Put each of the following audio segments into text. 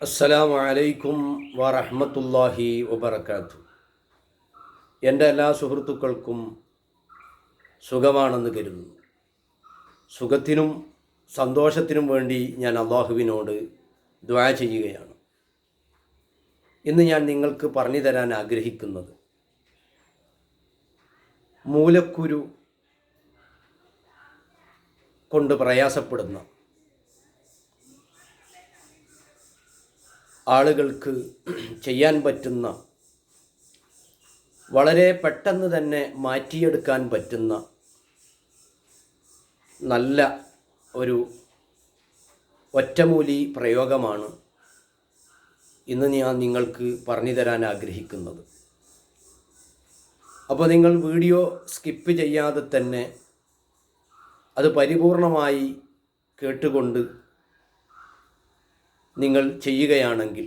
അസ്സലാമു വലൈക്കും വറഹ്മത്തുള്ളാഹി വബർക്കാത്തു എന്റെ എല്ലാ സുഹൃത്തുക്കൾക്കും സുഖമാണെന്ന് കരുതുന്നു. സുഖത്തിനും സന്തോഷത്തിനും വേണ്ടി ഞാൻ അള്ളാഹുവിനോട് ദ്വാ ചെയ്യുകയാണ്. ഇന്ന് ഞാൻ നിങ്ങൾക്ക് പറഞ്ഞു തരാൻ ആഗ്രഹിക്കുന്നത് മൂലക്കുരു കൊണ്ട് പ്രയാസപ്പെടുന്ന ആളുകൾക്ക് ചെയ്യാൻ പറ്റുന്ന വളരെ പെട്ടെന്ന് തന്നെ മാറ്റിയെടുക്കാൻ പറ്റുന്ന നല്ല ഒരു ഒറ്റമൂലി പ്രയോഗമാണ് ഇന്ന് ഞാൻ നിങ്ങൾക്ക് പറഞ്ഞു തരാൻ ആഗ്രഹിക്കുന്നത്. അപ്പോൾ നിങ്ങൾ വീഡിയോ സ്കിപ്പ് ചെയ്യാതെ തന്നെ അത് പരിപൂർണമായി കേട്ടുകൊണ്ട് നിങ്ങൾ ചെയ്യുകയാണെങ്കിൽ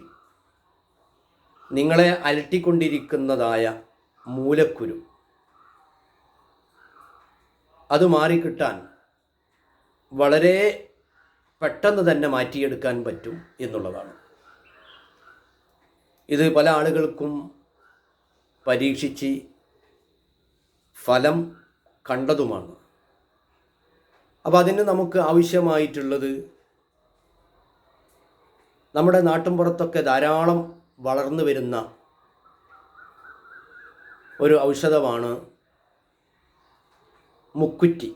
നിങ്ങളെ അലട്ടിക്കൊണ്ടിരിക്കുന്നതായ മൂലക്കുരു അത് മാറിക്കിട്ടാൻ വളരെ പെട്ടെന്ന് തന്നെ മാറ്റിയെടുക്കാൻ പറ്റും എന്നുള്ളതാണ്. ഇത് പല ആളുകൾക്കും പരീക്ഷിച്ച് ഫലം കണ്ടതുമാണ്. അപ്പോൾ അതിന് നമുക്ക് ആവശ്യമായിട്ടുള്ളത് നമ്മുടെ നാട്ടിൻപുറത്തൊക്കെ ധാരാളം വളർന്നു വരുന്ന ഒരു ഔഷധമാണ് മുക്കുറ്റി.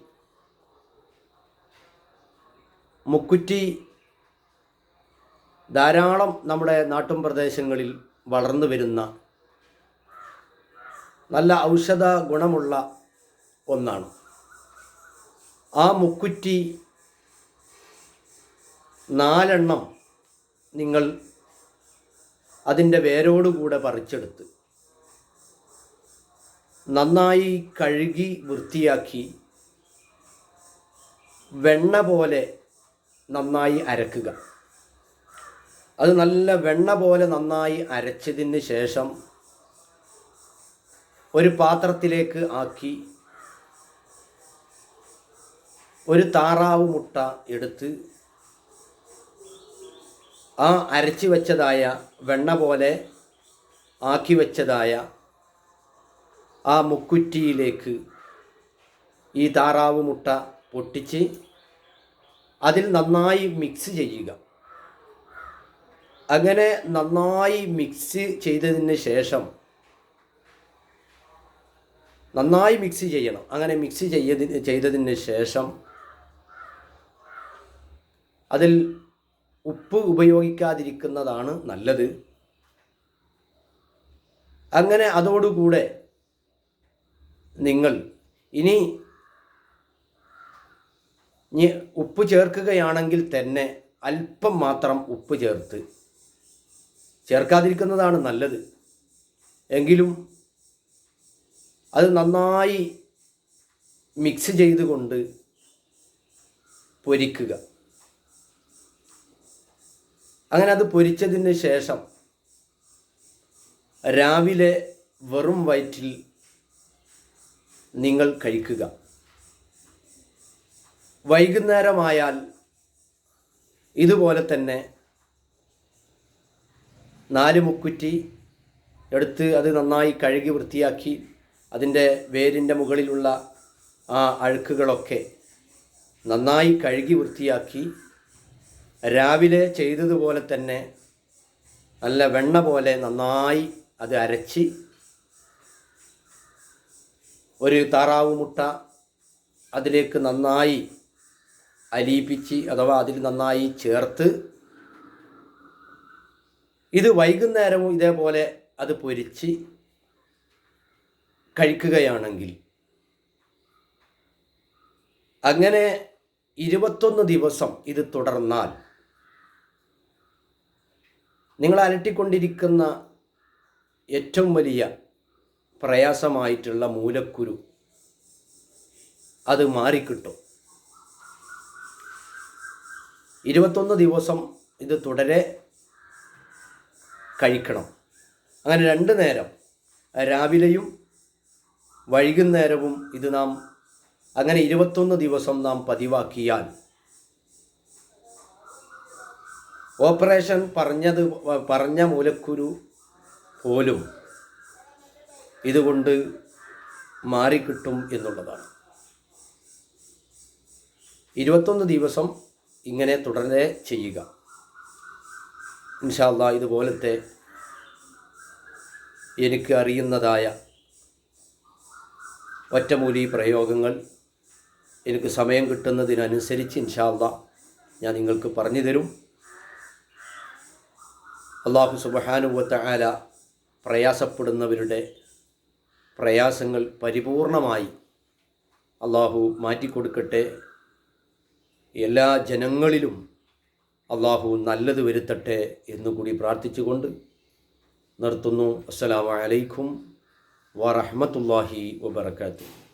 മുക്കുറ്റി ധാരാളം നമ്മുടെ നാട്ടും പ്രദേശങ്ങളിൽ വളർന്നു വരുന്ന നല്ല ഔഷധ ഗുണമുള്ള ഒന്നാണ്. ആ മുക്കുറ്റി നാലെണ്ണം നിങ്ങൾ അതിന്റെ വേരോടുകൂടെ പറിച്ചെടുത്ത് നന്നായി കഴുകി വൃത്തിയാക്കി വെണ്ണ പോലെ നന്നായി അരക്കുക. അത് നല്ല വെണ്ണ പോലെ നന്നായി അരച്ചതിന് ശേഷം ഒരു പാത്രത്തിലേക്ക് ആക്കി ഒരു താറാവ് മുട്ട എടുത്ത് ആ അരച്ചു വെച്ചതായ വെണ്ണ പോലെ ആക്കി വെച്ചതായ ആ മുക്കുറ്റിയിലേക്ക് ഈ താറാവ് മുട്ട പൊട്ടിച്ച് അതിൽ നന്നായി മിക്സ് ചെയ്യുക. അങ്ങനെ നന്നായി മിക്സ് ചെയ്തതിന് ശേഷം നന്നായി മിക്സ് ചെയ്യണം. അങ്ങനെ മിക്സ് ചെയ്തതിന് ചെയ്തതിന് ശേഷം അതിൽ ഉപ്പ് ഉപയോഗിക്കാതിരിക്കുന്നതാണ് നല്ലത്. അങ്ങനെ അതോടുകൂടെ നിങ്ങൾ ഇനി ഉപ്പ് ചേർക്കുകയാണെങ്കിൽ തന്നെ അല്പം മാത്രം ഉപ്പ് ചേർത്ത് ചേർക്കാതിരിക്കുന്നതാണ് നല്ലത്. എങ്കിലും അത് നന്നായി മിക്സ് ചെയ്തുകൊണ്ട് പൊരിക്കുക. അങ്ങനെ അത് പൊരിച്ചതിന് ശേഷം രാവിലെ വെറും വയറ്റിൽ നിങ്ങൾ കഴിക്കുക. വൈകുന്നേരമായാൽ ഇതുപോലെ തന്നെ നാല് മുക്കുറ്റി എടുത്ത് അത് നന്നായി കഴുകി വൃത്തിയാക്കി അതിന്റെ വേരിന്റെ മുകളിലുള്ള ആ അഴുക്കുകളൊക്കെ നന്നായി കഴുകി വൃത്തിയാക്കി രാവിലെ ചെയ്തതുപോലെ തന്നെ നല്ല വെണ്ണ പോലെ നന്നായി അത് അരച്ച് ഒരു താറാവ് മുട്ട അതിലേക്ക് നന്നായി അലിയിപ്പിച്ച് അഥവാ അതിൽ നന്നായി ചേർത്ത് ഇത് വൈകുന്നേരവും ഇതേപോലെ അത് പൊരിച്ച് കഴിക്കുകയാണെങ്കിൽ അങ്ങനെ ഇരുപത്തൊന്ന് ദിവസം ഇത് തുടർന്നാൽ നിങ്ങൾ അലട്ടിക്കൊണ്ടിരിക്കുന്ന ഏറ്റവും വലിയ പ്രയാസമായിട്ടുള്ള മൂലക്കുരു അത് മാറിക്കിട്ടും. ഇരുപത്തൊന്ന് ദിവസം ഇത് തുടരെ കഴിക്കണം. അങ്ങനെ രണ്ട് നേരം രാവിലെയും വൈകുന്നേരവും ഇത് നാം അങ്ങനെ ഇരുപത്തൊന്ന് ദിവസം നാം പതിവാക്കിയാൽ ഓപ്പറേഷൻ പറഞ്ഞത് പറഞ്ഞ മൂലക്കുരു പോലും ഇതുകൊണ്ട് മാറിക്കിട്ടും എന്നുള്ളതാണ്. ഇരുപത്തൊന്ന് ദിവസം ഇങ്ങനെ തുടരെ ചെയ്യുക. ഇൻഷാല്ല ഇതുപോലത്തെ എനിക്ക് അറിയുന്നതായ ഒറ്റമൂലി പ്രയോഗങ്ങൾ എനിക്ക് സമയം കിട്ടുന്നതിനനുസരിച്ച് ഇൻഷാല്ല ഞാൻ നിങ്ങൾക്ക് പറഞ്ഞു തരും. അള്ളാഹു സുബഹാനുവത്ത ആല പ്രയാസപ്പെടുന്നവരുടെ പ്രയാസങ്ങൾ പരിപൂർണമായി അള്ളാഹു മാറ്റിക്കൊടുക്കട്ടെ. എല്ലാ ജനങ്ങളിലും അള്ളാഹു നല്ലത് വരുത്തട്ടെ എന്നുകൂടി പ്രാർത്ഥിച്ചുകൊണ്ട് നിർത്തുന്നു. അസ്സലാമലൈക്കും അലൈക്കും വറഹ്മത്തുള്ളാഹി വബറകാതുഹു.